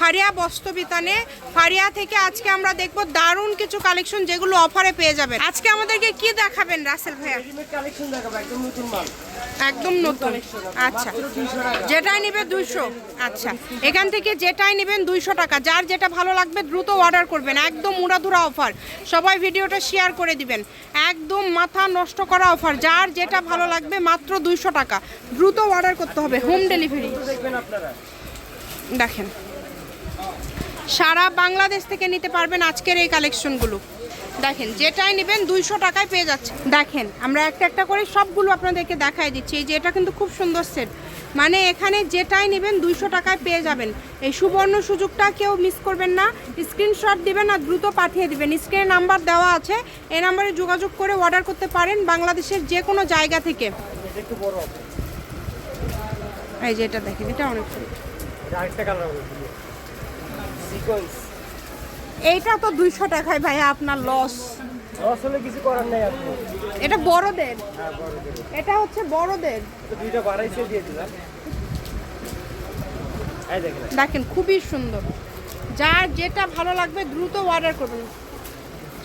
ফারিয়া বস্ত্রবিতানে, ফারিয়া থেকে আজকে আমরা দেখব দারুণ কিছু কালেকশন যেগুলো অফারে পেয়ে যাবেন। আজকে আমাদেরকে কি দেখাবেন রাসেল ভাইয়া? একদম নতুন। আচ্ছা। মাত্র 200 টাকা যেটাই নেবে দুইশো। আচ্ছা। এখান থেকে যেটাই নেবেন দুইশো টাকা। যার যেটা ভালো লাগবে দ্রুত অর্ডার করবেন। একদম মুড়াধুরা অফার সবাই ভিডিওটা শেয়ার করে দিবেন। একদম মাথা নষ্ট করা অফার যার যেটা ভালো লাগবে মাত্র দুইশো টাকা। দ্রুত অর্ডার করতে হবে। হোম ডেলিভারি দেখেন। সারা বাংলাদেশ থেকে নিতে পারবেন আজকের এই কালেকশনগুলো দেখেন, যেটাই নেবেন দুইশো টাকায় পেয়ে যাচ্ছে। দেখেন, আমরা একটা একটা করে সবগুলো আপনাদেরকে দেখাই দিচ্ছি। এই যে এটা কিন্তু খুব সুন্দর সেট মানে এখানে যেটাই নেবেন দুইশো টাকায় পেয়ে যাবেন। এই সুবর্ণ সুযোগটা কেউ মিস করবেন না। স্ক্রিনশট দিবেন আর দ্রুত পাঠিয়ে দিবেন। স্ক্রিনে নাম্বার দেওয়া আছে। এই নাম্বারে যোগাযোগ করে অর্ডার করতে পারেন বাংলাদেশের যে কোনো জায়গা থেকে। এই যে এটা দেখেন, এটা অনেক সুন্দর এটা আরেকটা কালার হবে সিকোয়েন্স এইটা তো দুইশো টাকায় ভাইয়া আপনার লস লস হলে কিছু করার নাই আপনি এটা বড়দের। হ্যাঁ বড় দেবো এটা হচ্ছে বড়দের। দুইটা বাড়াইছে দিয়ে দিলাম। এই দেখেন। দেখেন খুবই সুন্দর। যার যেটা ভালো লাগবে দ্রুত অর্ডার করবেন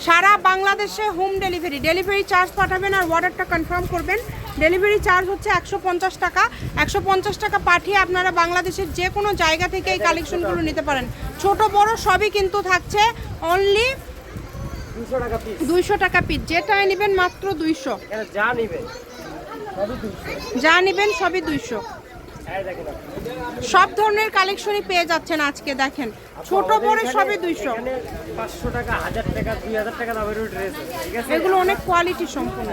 সারা বাংলাদেশে হোম ডেলিভারি ডেলিভারি চার্জ পাঠাবেন আর অর্ডারটা কনফার্ম করবেন। ডেলিভারি চার্জ হচ্ছে একশো পঞ্চাশ টাকা। একশো পঞ্চাশ টাকা পাঠিয়ে আপনারা বাংলাদেশের যে কোনো জায়গা থেকে এই কালেকশনগুলো নিতে পারেন। ছোট বড় সবই কিন্তু থাকছে। অনলি দুইশো টাকা পিস যেটাই নেবেন মাত্র দুইশো। যা নিবেন সবই দুশো যা নেবেন সবই দুইশো। সব ধরনের কালেকশনই পেয়ে যাচ্ছেন আজকে দেখেন। ছোট বড় সবই দুইশো। পাঁচশো টাকা হাজার টাকা দুই হাজার টাকা ড্রেস এগুলো অনেক কোয়ালিটি সম্পূর্ণ।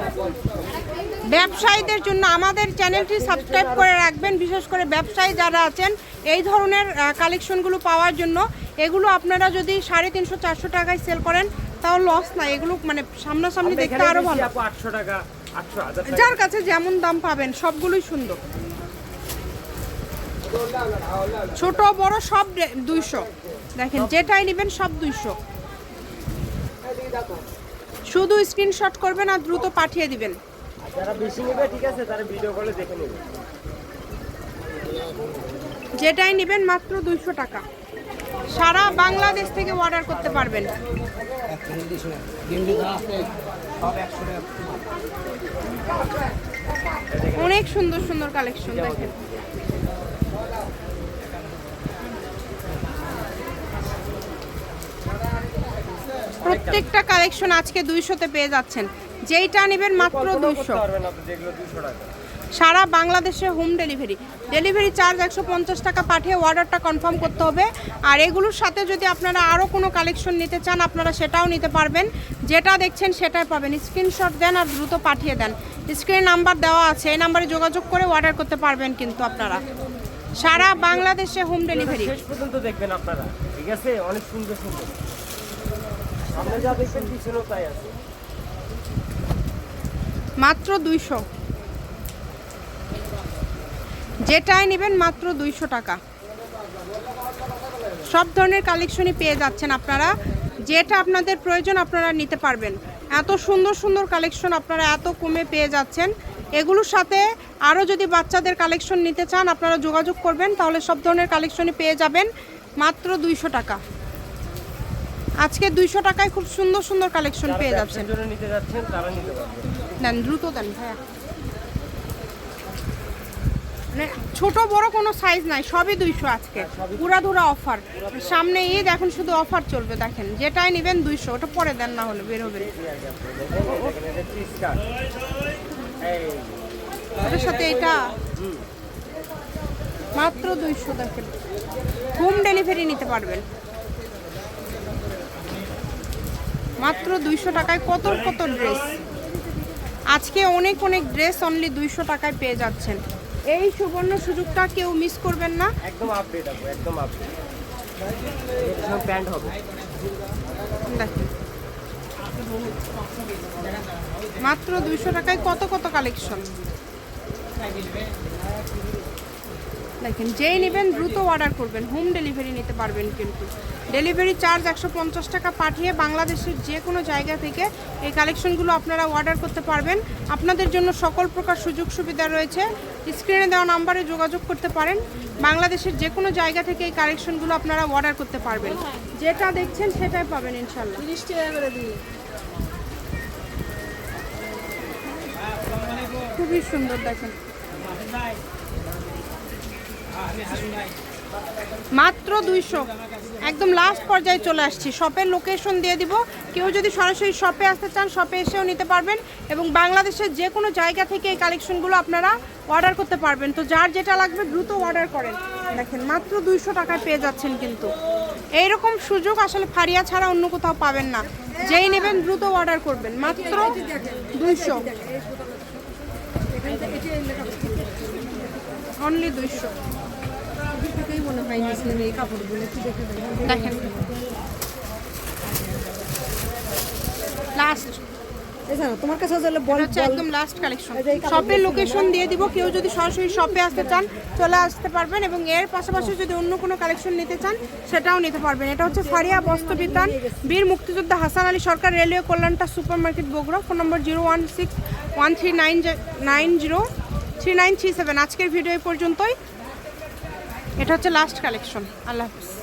ব্যবসায়ীদের জন্য আমাদের চ্যানেলটি সাবস্ক্রাইব করে রাখবেন বিশেষ করে ব্যবসায়ী যারা আছেন এই ধরনের কালেকশনগুলো পাওয়ার জন্য। এগুলো আপনারা যদি সাড়ে তিনশো চারশো টাকায় সেল করেন তাও লস না। এগুলো মানে সামনাসামনি দেখতে আরও ভালো। আটশো টাকা যার কাছে যেমন দাম পাবেন সবগুলোই সুন্দর। ছোট বড় সব দুইশো। দেখেন যেটাই নেবেন সব দুইশো। শুধু স্ক্রিনশট করবেন আর দ্রুত পাঠিয়ে দিবেন। যেটাই নেবেন মাত্র দুইশো টাকা। সারা বাংলাদেশ থেকে অর্ডার করতে পারবেন। অনেক সুন্দর সুন্দর কালেকশন দেখেন। প্রত্যেকটা কালেকশন আজকে দুইশোতে পেয়ে যাচ্ছেন। যেইটা নেবেন মাত্র দুশো সারা বাংলাদেশে হোম ডেলিভারি। ডেলিভারি চার্জ একশো পঞ্চাশ টাকা পাঠিয়ে অর্ডারটা কনফার্ম করতে হবে। আর এগুলোর সাথে যদি আপনারা আরও কোনো কালেকশন নিতে চান আপনারা সেটাও নিতে পারবেন। যেটা দেখছেন সেটাই পাবেন। স্ক্রিনশট দেন আর দ্রুত পাঠিয়ে দেন। স্ক্রিন নাম্বার দেওয়া আছে। এই নাম্বারে যোগাযোগ করে অর্ডার করতে পারবেন কিন্তু আপনারা। সারা বাংলাদেশে হোম ডেলিভারি। শেষ পর্যন্ত দেখবেন আপনারা। ঠিক আছে? অনেক সুন্দর সুন্দর। যা দেখবেন পিছনেও তাই আছে। মাত্র দুইশো। যেটাই নেবেন মাত্র দুইশো টাকা। সব ধরনের কালেকশনই পেয়ে যাচ্ছেন আপনারা। যেটা আপনাদের প্রয়োজন আপনারা নিতে পারবেন। এত সুন্দর সুন্দর কালেকশন আপনারা এত কমে পেয়ে যাচ্ছেন। এগুলোর সাথে আরও যদি বাচ্চাদের কালেকশন নিতে চান, আপনারা যোগাযোগ করবেন, তাহলে সব ধরনের কালেকশনই পেয়ে যাবেন। মাত্র দুইশো টাকা। আজকে দুইশো টাকায় খুব সুন্দর সুন্দর কালেকশন পেয়ে যাচ্ছেন। দেন দ্রুত দেন ভাইয়া মানে ছোট বড় কোনো সাইজ নাই সবই দুইশো আজকে। পুরা ধুরা অফার সামনে ঈদ এখন শুধু অফার চলবে দেখেন। যেটাই নেবেন দুইশো ওটা পরে দেন না হলে বের হবে ওটার সাথে এটা? মাত্র দুইশো দেখেন। হোম ডেলিভারি নিতে পারবেন। মাত্র দুইশো টাকায় কত কত ড্রেস আজকে অনেক অনেক ড্রেস অনলি দুইশো টাকায় পেয়ে যাচ্ছেন। এই সুবর্ণ সুযোগটা কেউ মিস করবেন না। একদম আপডেট আপু একদম আপডেট প্যান্ট হবে। মাত্র দুইশো টাকায় কত কত কালেকশন দেখেন যেই নেবেন দ্রুত অর্ডার করবেন হোম ডেলিভারি নিতে পারবেন কিন্তু। ডেলিভারি চার্জ একশো পঞ্চাশ টাকা পাঠিয়ে বাংলাদেশের যে কোনো জায়গা থেকে এই কালেকশনগুলো আপনারা অর্ডার করতে পারবেন। আপনাদের জন্য সকল প্রকার সুযোগ সুবিধা রয়েছে। স্ক্রিনে দেওয়া নাম্বারে যোগাযোগ করতে পারেন। বাংলাদেশের যে কোনো জায়গা থেকে এই কালেকশনগুলো আপনারা অর্ডার করতে পারবেন। যেটা দেখছেন সেটাই পাবেন ইনশাল্লাহ। তিরিশ টাকা করে দিই খুবই সুন্দর দেখেন। মাত্র দুইশো। একদম লাস্ট পর্যায়ে চলে আসছি। শপের লোকেশন দিয়ে দিব। কেউ যদি সরাসরি শপে আসতে চান শপে এসেও নিতে পারবেন এবং বাংলাদেশের যে কোনো জায়গা থেকে এই কালেকশনগুলো আপনারা অর্ডার করতে পারবেন। তো যার যেটা লাগবে দ্রুত অর্ডার করেন। দেখেন, মাত্র দুইশো টাকায় পেয়ে যাচ্ছেন কিন্তু। এইরকম সুযোগ আসলে ফারিয়া ছাড়া অন্য কোথাও পাবেন না। যেই নেবেন দ্রুত অর্ডার করবেন। মাত্র দুইশো। অনলি দুইশো। মনে হয় এই কাপড়গুলো একটু দেখে দেখেন। দেখেন লাস্ট তোমার কাছে হলে বল হচ্ছে একদম লাস্ট কালেকশন শপের লোকেশন দিয়ে দিব কেউ যদি সরাসরি শপে আসতে চান চলে আসতে পারবেন এবং এর পাশাপাশি যদি অন্য কোনো কালেকশন নিতে চান সেটাও নিতে পারবেন। এটা হচ্ছে ফারিয়া বস্ত্র বিতান বীর মুক্তিযোদ্ধা Hasan Ali Sarkar railway কল্যাণটা super market Bogura phone number zero one six one three nine nine zero three nine three seven. আজকের ভিডিও পর্যন্তই। এটা হচ্ছে লাস্ট কালেকশন আল্লাহ হাফিজ।